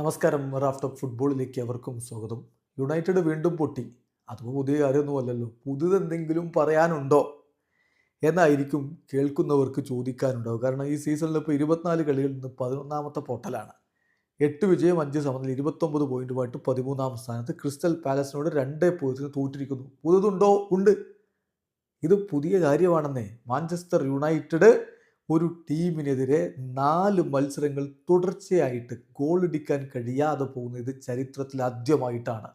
നമസ്കാരം. Raft of ഫുട്ബോളിലേക്ക് അവർക്കും സ്വാഗതം. യുണൈറ്റഡ് വീണ്ടും പൊട്ടി. അത് പുതിയ കാര്യമൊന്നുമല്ലല്ലോ. പുതിയതെന്തെങ്കിലും പറയാനുണ്ടോ? എന്നായിരിക്കും കേൾക്കുന്നവർക്ക് ചോദിക്കാനുണ്ടാവും കാരണം ഈ സീസണിൽ ഇപ്പോൾ ഇരുപത്തിനാല് കളികളിൽ നിന്ന് പതിനൊന്നാമത്തെ പൊട്ടലാണ്. എട്ട് വിജയം അഞ്ച് സമനില ഇരുപത്തൊമ്പത് പോയിന്റുമായിട്ട് പതിമൂന്നാം സ്ഥാനത്ത് ക്രിസ്റ്റൽ പാലസിനോട് രണ്ടേ പൂജ്യത്തിന് തോറ്റിരിക്കുന്നു. പുതുതുണ്ടോ? ഉണ്ട്. ഇത് പുതിയ കാര്യമാണെന്നേ. മാഞ്ചസ്റ്റർ യുണൈറ്റഡ് ഒരു ടീമിനെതിരെ നാല് മത്സരങ്ങൾ തുടർച്ചയായിട്ട് ഗോൾ അടിക്കാൻ കഴിയാതെ പോകുന്നത് ചരിത്രത്തിൽ ആദ്യമായിട്ടാണ്.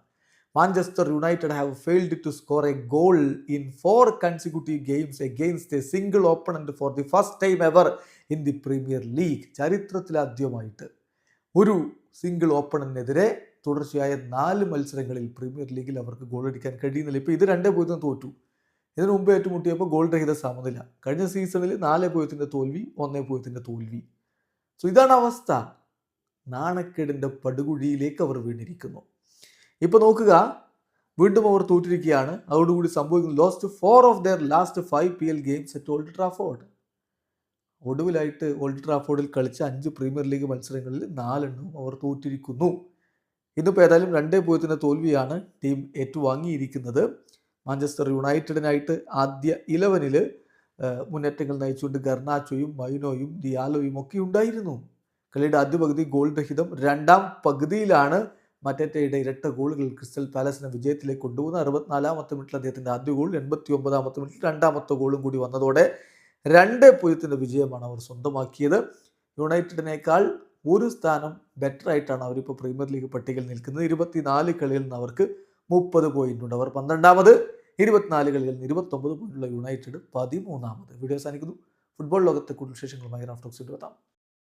Manchester United have failed to score a goal in four consecutive games against a single opponent for the first time ever in the Premier League ചരിത്രത്തിൽ ആദ്യമായിട്ട് ഒരു സിംഗിൾ ഓപ്പണന്റിനെതിരെ തുടർച്ചയായ നാല് മത്സരങ്ങളിൽ പ്രീമിയർ ലീഗിൽ അവർക്ക് ഗോൾ അടിക്കാൻ കഴിയുന്നില്ല. ഇപ്പോൾ ഇത് രണ്ടേ പൂജ്യം തോറ്റു. ഇതിനു മുമ്പ് ഏറ്റുമുട്ടിയപ്പോൾ ഗോൾ രഹിത സമനില. കഴിഞ്ഞ സീസണിൽ നാല് പൂജ്യത്തിന്റെ തോൽവി ഒന്നേ പൂജ്യത്തിന്റെ തോൽവി. സോ ഇതാണ് അവസ്ഥ. നാണക്കേടിന്റെ പടുകുഴിയിലേക്ക് അവർ വീണിരിക്കുന്നു. ഇപ്പോൾ നോക്കുക. വീണ്ടും അവർ തോറ്റിരിക്കുകയാണ്. അതോടുകൂടി സംഭവിക്കുന്നു. Lost four of their last five P L games at Old Trafford ഒടുവിലായിട്ട് Old ട്രാഫോർഡിൽ കളിച്ച അഞ്ച് പ്രീമിയർ ലീഗ് മത്സരങ്ങളിൽ നാലെണ്ണവും അവർ തോറ്റിരിക്കുന്നു. ഇന്നിപ്പോൾ ഏതായാലും രണ്ടേ പൂജ്യത്തിന്റെ തോൽവിയാണ് ടീം ഏറ്റുവാങ്ങിയിരിക്കുന്നത്. മാഞ്ചസ്റ്റർ യുണൈറ്റഡിനായിട്ട് ആദ്യ ഇലവനിൽ മുന്നേറ്റങ്ങൾ നയിച്ചുകൊണ്ട് ഗർണാച്ചോയും മൈനോയും ദിയാലോയും ഒക്കെ ഉണ്ടായിരുന്നു. കളിയുടെ ആദ്യ പകുതി ഗോൾ രഹിതം രണ്ടാം പകുതിയിലാണ് മറ്റേറ്റയുടെ ഇരട്ട ഗോളുകൾ ക്രിസ്റ്റൽ പാലസിനെ വിജയത്തിലേക്ക് കൊണ്ടുപോകുന്ന അറുപത്തിനാലാമത്തെ മിനിറ്റിൽ അദ്ദേഹത്തിന്റെ ആദ്യ ഗോൾ എൺപത്തി ഒമ്പതാമത്തെ മിനിറ്റിൽ രണ്ടാമത്തെ ഗോളും കൂടി വന്നതോടെ രണ്ട് പൂജ്യത്തിന്റെ വിജയമാണ് അവർ സ്വന്തമാക്കിയത്. യുണൈറ്റഡിനേക്കാൾ ഒരു സ്ഥാനം ബെറ്റർ ആയിട്ടാണ് അവരിപ്പോൾ പ്രീമിയർ ലീഗ് പട്ടികയിൽ നിൽക്കുന്നത്. ഇരുപത്തിനാല് കളിയിൽ നിന്ന് അവർക്ക് മുപ്പത് പോയിന്റ് ഉണ്ട്. അവർ പന്ത്രണ്ടാമത് ഇരുപത്തിനാല് നിന്ന് ഇരുപത്തൊമ്പത് പോയിന്റുള്ള യുണൈറ്റഡ് പതിമൂന്നാമത്. വീഡിയോ അവസാനിക്കുന്നു. ഫുട്ബോൾ ലോകത്തെ കൂടുതൽ വിശേഷങ്ങളുമായി റാഫ്റ്റോക്സ് ഇരുപത്താം